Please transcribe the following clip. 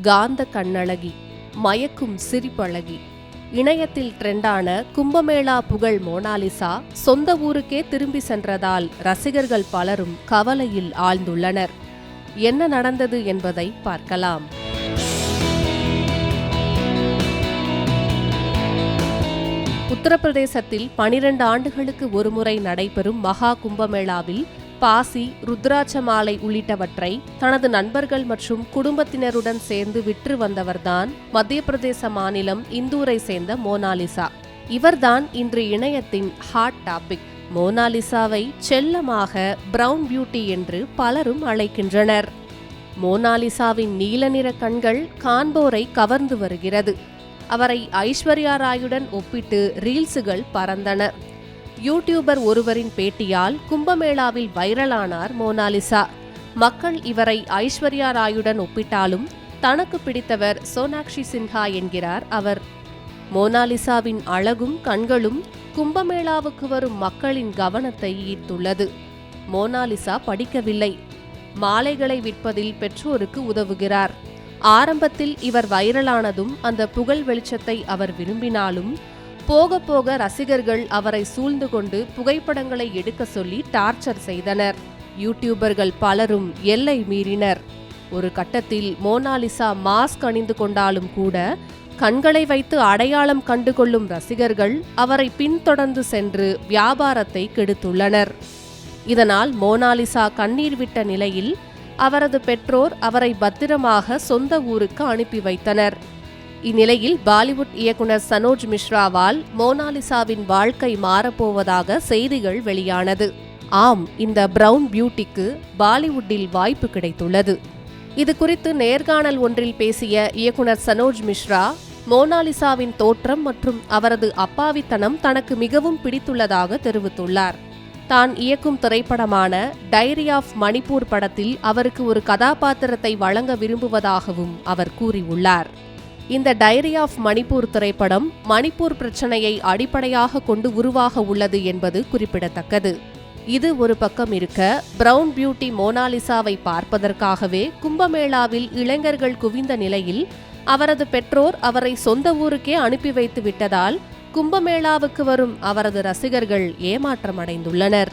காந்த கண்ணழகி மயக்கும் சிரிப்பழகி. இணையத்தில் ட்ரெண்டான கும்பமேளா புகழ் மோனாலிசா சொந்த ஊருக்கே திரும்பி சென்றதால் ரசிகர்கள் பலரும் கவலையில் ஆழ்ந்துள்ளனர். என்ன நடந்தது என்பதை பார்க்கலாம். உத்தரப்பிரதேசத்தில் பனிரெண்டு ஆண்டுகளுக்கு ஒருமுறை நடைபெறும் மகா கும்பமேளாவில் பாசி ருத்ராட்ச மாலை உள்ளிட்டவற்றை தனது நண்பர்கள் மற்றும் குடும்பத்தினருடன் சேர்ந்து விற்று வந்தவர்தான் மத்திய பிரதேச மாநிலம் இந்தூரை சேர்ந்த மோனாலிசா. இவர்தான் இன்று இணையத்தின் ஹாட் டாபிக் மோனாலிசாவை செல்லமாக பிரவுன் பியூட்டி என்று பலரும் அழைக்கின்றனர். மோனாலிசாவின் நீல நிற கண்கள் காண்போரை கவர்ந்து வருகிறது. அவரை ஐஸ்வர்யா ராயுடன் ஒப்பிட்டு ரீல்ஸுகள் பறந்தன. யூடியூபர் ஒருவரின் பேட்டியால் கும்பமேளாவில் வைரலானார் மோனாலிசா. மக்கள் இவரை ஐஸ்வர்யா ராயுடன் ஒப்பிட்டாலும் தனக்கு பிடித்தவர் சோனாக்ஷி சின்ஹா என்கிறார் அவர். மோனாலிசாவின் அழகும் கண்களும் கும்பமேளாவுக்கு வரும் மக்களின் கவனத்தை ஈர்த்துள்ளது. மோனாலிசா படிக்கவில்லை. மாலைகளை விற்பதில் பெற்றோருக்கு உதவுகிறார். ஆரம்பத்தில் இவர் வைரலானதும் அந்த புகழ் வெளிச்சத்தை அவர் விரும்பினாலும் போக போக ரசிகர்கள் அவரை சூழ்ந்து கொண்டு புகைப்படங்களை எடுக்க சொல்லி டார்ச்சர் செய்தனர். யூடியூபர்கள் பலரும் எல்லை மீறினர். ஒரு கட்டத்தில் மோனாலிசா மாஸ்க் அணிந்து கொண்டாலும் கூட கண்களை வைத்து அடையாளம் கண்டுகொள்ளும் ரசிகர்கள் அவரை பின்தொடர்ந்து சென்று வியாபாரத்தை கெடுத்துள்ளனர். இதனால் மோனாலிசா கண்ணீர் விட்ட நிலையில் அவரது பெற்றோர் அவரை பத்திரமாக சொந்த ஊருக்கு அனுப்பி வைத்தனர். இந்நிலையில் பாலிவுட் இயக்குனர் சனோஜ் மிஸ்ராவால் மோனாலிசாவின் வாழ்க்கை மாறப்போவதாக செய்திகள் வெளியானது. ஆம் இந்த பிரவுன் பியூட்டிக்கு பாலிவுட்டில் வாய்ப்பு கிடைத்துள்ளது. இது குறித்து நேர்காணல் ஒன்றில் பேசிய இயக்குனர் சனோஜ் மிஸ்ரா மோனாலிசாவின் தோற்றம் மற்றும் அவரது அப்பாவித்தனம் தனக்கு மிகவும் பிடித்துள்ளதாக தெரிவித்துள்ளார். தான் இயக்கும் திரைப்படமான டைரி ஆஃப் மணிப்பூர் படத்தில் அவருக்கு ஒரு கதாபாத்திரத்தை வழங்க விரும்புவதாகவும் அவர் கூறியுள்ளார். இந்த டைரி ஆஃப் மணிப்பூர் திரைப்படம் மணிப்பூர் பிரச்சனையை அடிப்படையாக கொண்டு உருவாக உள்ளது என்பது குறிப்பிடத்தக்கது. இது ஒரு பக்கம் இருக்க பிரவுன் பியூட்டி மோனாலிசாவை பார்ப்பதற்காகவே கும்பமேளாவில் இளைஞர்கள் குவிந்த நிலையில் அவரது பெற்றோர் அவரை சொந்த ஊருக்கே அனுப்பி வைத்து விட்டதால் கும்பமேளாவுக்கு வரும் அவரது ரசிகர்கள் ஏமாற்றமடைந்துள்ளனர்.